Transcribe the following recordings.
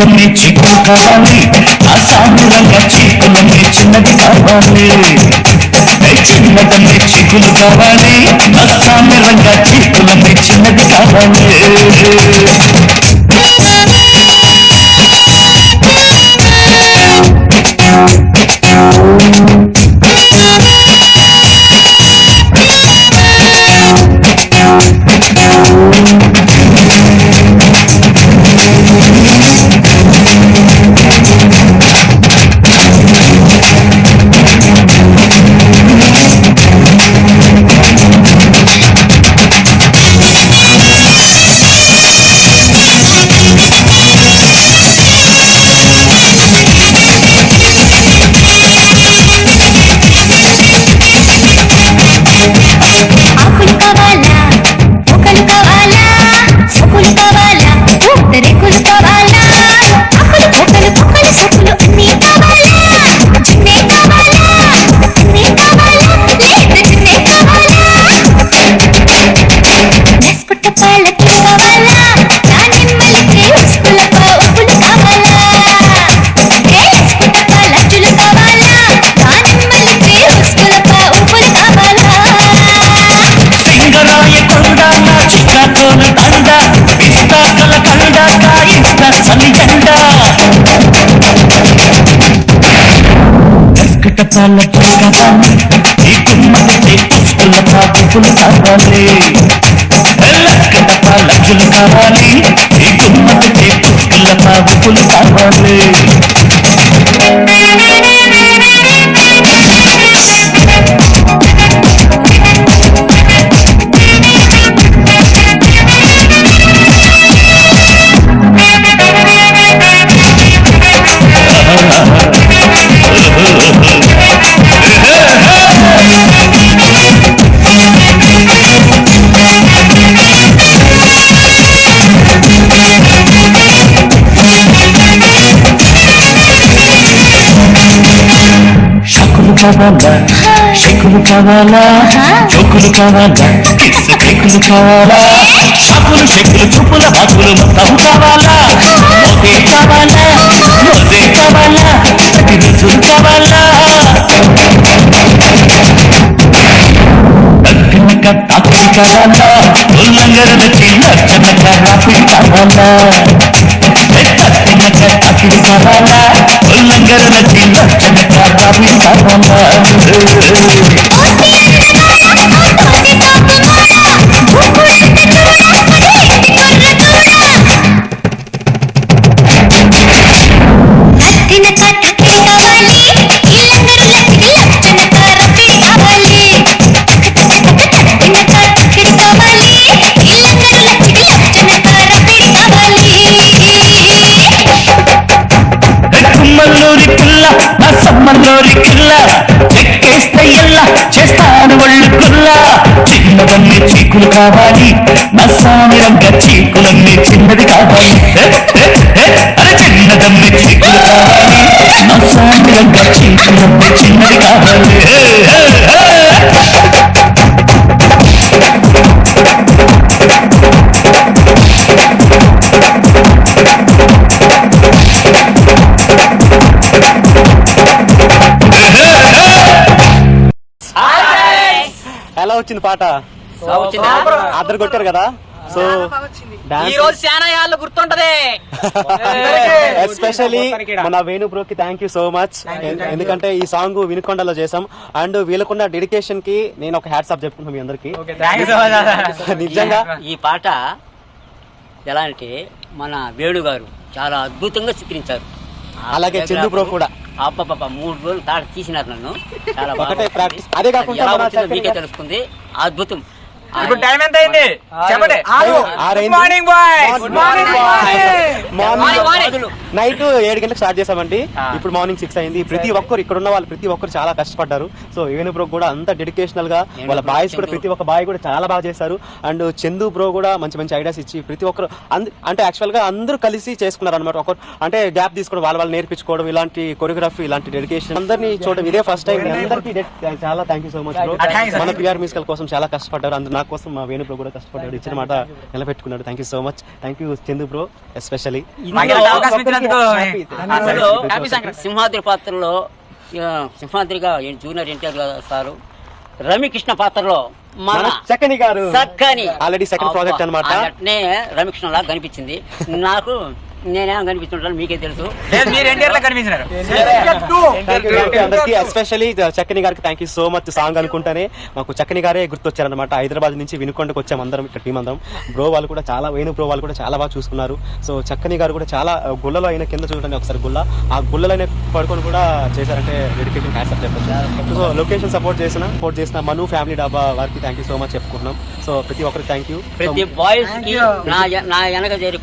చిన్నదమ్మే చీకులు కావాలి ఆ సామిరంగా చీకులమ్మే చిన్నది కావాలి ఏ చిన్నదమ్మే చీకులు కావాలి ఆ సామిరంగా చీకులమ్మే చిన్నది కావాలి పాల కావాలి ఈ గుమ్మడితే పుష్పుల పాపులు కావాలి లక్కట పాలకులు కావాలి ఈ గుమ్మడితే పుష్పుల పాపులు కావాలి కావాలా షకులు కావాలా చోకులు కావాలా కిస్ కేకులు కావాలా షకులు షకులు చూపుల బాతులు మొత్తం కావాలా మోతే కావాలా మోతే కావాలా తగ్గినక తాకిడి కావాలా ఉల్లంగరద తగ్గినక తాకిడి కావాలా அலங்கரணத்தின் லட்சணக்காரன் சமமானது సమ్మల్లూరి చెక్కేస్తే ఎల్ల చేస్తాను ఒళ్ళు కుల్ల. చిన్నదన్ని చీకులు కావాలి నా సామిరంగా చీకులన్నీ చిన్నది కావాలి. అరే చిన్నదన్ని చీకులు కావాలి నా సామిరంగా చీకులన్నీ చిన్నది కావాలి. వచ్చింది పాట? అందరు కొట్టారు కదా. సో ఈ రోజు చాలా ఏళ్ళు గుర్తుంటది. ఎస్పెషల్లీ మన వేణు బ్రోకి థ్యాంక్ యూ సో మచ్ ఎందుకంటే ఈ సాంగ్ వినుకొండలో చేసాం అండ్ వీళ్ళకున్న డెడికేషన్కి నేను ఒక హ్యాట్స్ ఆఫ్ చెప్పుకుంటున్నాను మీ అందరికి. నిజంగా. ఈ పాట ఎలా అంటే మన వేణు గారు చాలా అద్భుతంగా చిత్రించారు. అలాగే చందు బ్రో కూడా. అబ్బబ్బబ్బ, మూడు రోజులు తాట తీసినారు నన్ను. చాలా ఒకటే practice. అదే కాకుండా ఎలా వచ్చిందో మీకే తెలుస్తుంది. అద్భుతం. ఇప్పుడు టైం ఎంత అయింది. చెప్పండి. Morning boy morning, morning. Night ఏడు గంటలకు స్టార్ట్ చేసామండి ఇప్పుడు మార్నింగ్ సిక్స్ అయింది. ప్రతి ఒక్కరు ఇక్కడ ఉన్న వాళ్ళు ప్రతి ఒక్కరు చాలా కష్టపడ్డారు. సో వేణు బ్రో కూడా అంత డెడికేషనల్గా వాళ్ళ బాయ్స్ కూడా. ప్రతి ఒక్క బాయ్ కూడా చాలా బాగా చేశారు. అండ్ చందు బ్రో కూడా మంచి మంచి ఐడియాస్ ఇచ్చి ప్రతి ఒక్కరు అంటే యాక్చువల్గా అందరూ కలిసి చేసుకున్నారు అనమాట ఒక అంటే గ్యాప్ తీసుకోవడం వాళ్ళ వాళ్ళు నేర్పించుకోవడం ఇలాంటి కొరియోగ్రఫీ ఇలాంటి డెడికేషన్ అందరినీ చూడడం ఇదే ఫస్ట్ టైం అందరికీ చాలా thank you so much bro. మన పిఆర్ మ్యూజికల్ కోసం చాలా కష్టపడ్డారు. అందరూ నా కోసం మా వేణు బ్రో కూడా కష్టపడ్డాడు ఇచ్చిన మాట నిలబెట్టుకున్నాడు. Thank you so much thank you Chandu bro ఇలాంటి అవకాశం ఇచ్చినందుకు సింహాద్రి పాత్రలో సింహాద్రిగా జూనియర్ ఎన్టీఆర్ గారు సారు. రవికృష్ణ పాత్రలో మన చక్కని గారు. చక్కని ఆల్రెడీ సెకండ్ ప్రాజెక్ట్ అనమాట రవికృష్ణ లాగా కనిపించింది. నాకు నేనేం కనిపిస్తుంటాను మీకే తెలుసు. లేదు మీరు కనిపించినారు. అందరికి ఎస్పెషల్లీ చక్కని గారికి thank you so much song అనుకుంటానే మాకు చక్కని గారే గుర్తొచ్చారనమాట హైదరాబాద్ నుంచి వినుకొండకు వచ్చాం అందరం ఇక్కడ టీం అందరం. బ్రో వాళ్ళు కూడా చాలా వేణు బ్రో వాళ్ళు కూడా చాలా బాగా చూసుకున్నారు. సో చక్కని గారు కూడా చాలా ఆ, గుళ్ళలో అయిన కింద చూడండి ఒకసారి గుళ్ళ. ఆ గుళ్ళలోనే పడుకొని కూడా చేశారంటే డెడికేషన్ క్యాన్సర్ చెప్పచ్చు. సో లొకేషన్ సపోర్ట్ చేసిన సపోర్ట్ చేసిన మను ఫ్యామిలీ డాబా వారికి థ్యాంక్ యూ సో మచ్ చెప్పుకుంటున్నాం. సో ప్రతి ఒక్కరికి థ్యాంక్ యూ ప్రతి బాయ్స్కి నా నా వెనక చేరి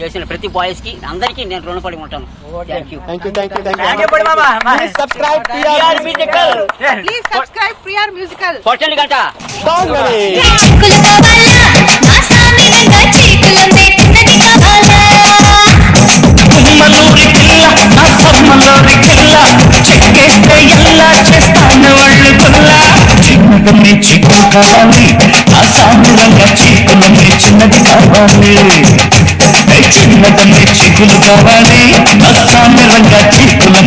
చేసిన ప్రతి బాయ్స్కి అందరికీ నేను రుణపడి ఉంటాను. Thank you thank you thank you thank subscribe. కొట్టండి గంట చిన్నది చిక్కు కావాలి నా సాములంగా చిన్నది కావాలి. ఏ చిన్నదమ్మి చిక్కులు కావాలి నా రంగా చీకులమ్మి